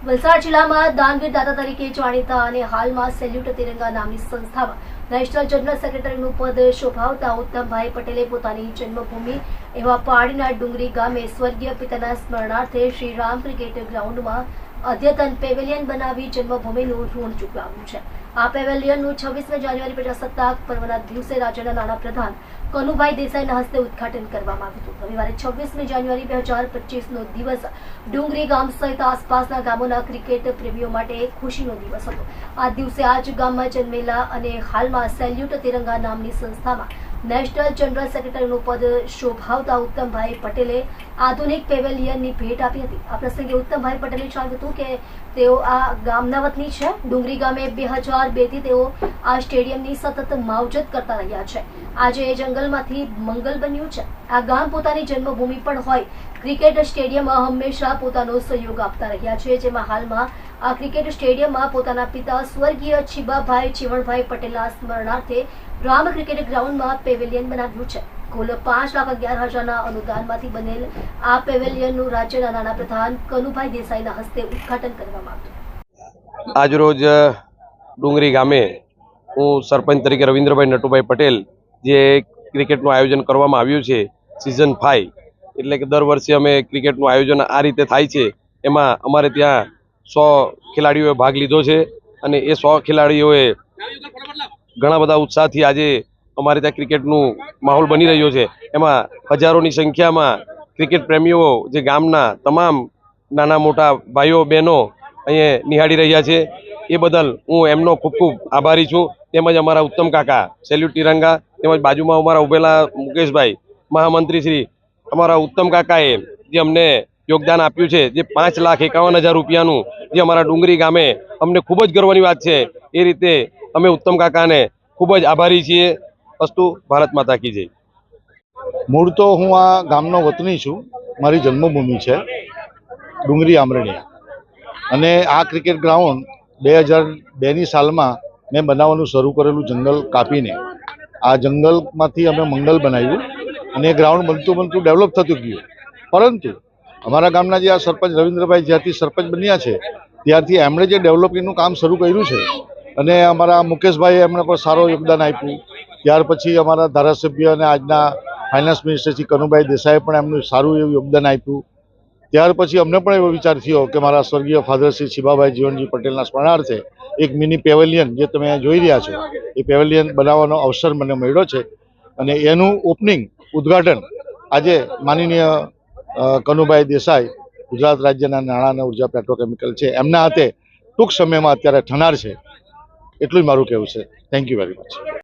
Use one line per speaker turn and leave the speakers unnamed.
વલસાડ જિલ્લામાં દાનવીર દાતા તરીકે જાણીતા અને હાલમાં સેલ્યુટ તિરંગા નામની સંસ્થામાં નેશનલ જનરલ સેક્રેટરીનું પદ શોભાવતા ઉત્તમભાઈ પટેલે પોતાની જન્મભૂમિ એવા પાડીના ડુંગરી ગામે સ્વર્ગીય પિતાના સ્મરણાર્થે શ્રી રામ ક્રિકેટ ગ્રાઉન્ડમાં અદ્યતન પેવેલિયન બનાવી જન્મભૂમિનું ઋણ ચૂકવ્યું છે. આ પેવેલિયનનું છવ્વીસમી જાન્યુઆરી પ્રજાસત્તાક પર્વના દિવસે રાજ્યના નાણાપ્રધાન કનુભાઈ દેસાઈના હસ્તે ઉદ્ઘાટન કરવામાં આવ્યું હતું. રવિવારે છવ્વીસમી જાન્યુઆરી બે હજાર પચીસનો દિવસ ડુંગરી ગામ સહિત આસપાસના ગામોના ક્રિકેટ પ્રેમીઓ માટે ખુશીનો દિવસ હતો. આ દિવસે આ જ ગામમાં જન્મેલા અને હાલમાં સેલ્યુટ તિરંગા નામની સંસ્થામાં નેશનલ જનરલ સેક્રેટરીનું પદ શોભાવતા ઉત્તમભાઈ પટેલે આધુનિક પેવેલિયનની ભેટ આપી હતી. આ પ્રસંગે ઉત્તમભાઈ પટેલે જણાવ્યું હતું કે તેઓ આ ગામના વતની છે. ડુંગરી ગામે બે હજાર બેથી તેઓ આ સ્ટેડિયમની સતત માવજત કરતા રહ્યા છે. આજે એ જંગલમાંથી મંગલ બન્યું છે. આ ગામ પોતાની જન્મભૂમિ પણ હોય. ક્રિકેટ સ્ટેડિયમ હંમેશા પોતાનો સહયોગ આપતા રહ્યા છે, જેમાં હાલમાં આ ક્રિકેટ સ્ટેડિયમમાં પોતાના પિતા સ્વર્ગીય છીબાભાઈ ચીવણભાઈ પટેલના સ્મરણાર્થે રામ ક્રિકેટ ગ્રાઉન્ડમાં પેવેલિયન બનાવ્યું છે. કુલ પાંચ લાખ અગિયાર હજારના અનુદાનમાંથી બનેલ આ પેવેલિયનનું રાજ્યના નાણાપ્રધાન કનુભાઈ દેસાઈના હસ્તે ઉદ્ઘાટન કરવામાં આવ્યું.
આજરોજ ડુંગરી ગામે હું સરપંચ તરીકે રવિન્દ્રભાઈ નટુભાઈ પટેલ, જે ક્રિકેટનું આયોજન કરવામાં આવ્યું છે સિઝન ફાઈવ એટલે કે દર વર્ષે અમે ક્રિકેટનું આયોજન આ રીતે થાય છે, એમાં અમારે ત્યાં સો ખેલાડીઓએ ભાગ લીધો છે અને એ સો ખેલાડીઓએ ઘણા બધા ઉત્સાહથી આજે અમારે ત્યાં ક્રિકેટનું માહોલ બની રહ્યો છે. એમાં હજારોની સંખ્યામાં ક્રિકેટ પ્રેમીઓ જે ગામના તમામ નાના મોટા ભાઈઓ, બહેનો અહીંયા નિહાળી રહ્યા છે. એ બદલ હું એમનો ખૂબ ખૂબ આભારી છું. તેમજ અમારા ઉત્તમ કાકા, સેલ્યુટ તિરંગા, તેમજ બાજુમાં અમારા ઉભેલા મુકેશભાઈ, મહામંત્રી શ્રી, અમારા ઉત્તમ કાકાએ જે અમને યોગદાન આપ્યું છે, જે પાંચ લાખ એકાવન હજાર રૂપિયાનું જે અમારા ડુંગરી ગામે અમને ખૂબ જ ગર્વની વાત છે. એ રીતે અમે ઉત્તમ કાકાને ખૂબ જ આભારી છીએ. અસ્તુ, ભારત માતા કી જય.
મૂળ તો હું આ ગામનો વતની છું. મારી જન્મભૂમિ છે ડુંગરી આમરણીયા. અને આ ક્રિકેટ ગ્રાઉન્ડ બે હજાર બેની સાલમાં મેં બનાવવાનું શરૂ કરેલું જંગલ કાપીને. આ જંગલમાંથી અમે મંગલ બનાવ્યું અને ગ્રાઉન્ડ બનતું બનતું ડેવલપ થતું ગયું. પરંતુ અમારા ગામના જે આ સરપંચ રવિન્દ્રભાઈ જ્યાંથી સરપંચ બન્યા છે, ત્યારથી એમણે જે ડેવલપિંગનું કામ શરૂ કર્યું છે અને અમારા મુકેશભાઈએ એમણે પણ સારો યોગદાન આપ્યું. ત્યાર પછી અમારા ધારાસભ્ય અને આજના ફાઇનાન્સ મિનિસ્ટર શ્રી કનુભાઈ દેસાઈએ પણ એમનું સારું એવું યોગદાન આપ્યું. ત્યાર પછી અમને પણ એવો વિચાર થયો કે મારા સ્વર્ગીય ફાધર શ્રી શિવાભાઈ જીવનજી પટેલના સ્મરણાર્થે એક મિની પેવેલિયન જે તમે જોઈ રહ્યા છો, એ પેવેલિયન બનાવવાનો અવસર મને મળ્યો છે. અને એનું ઓપનિંગ, ઉદ્ઘાટન આજે માનનીય કનુભાઈ દેસાઈ, ગુજરાત રાજ્યના નાણાં અને ઊર્જા પેટ્રોકેમિકલ છે. એમના હાથે ટૂંક સમયમાં અત્યારે થનાર છે. એટલું જ મારું કહેવું છે. Thank you very much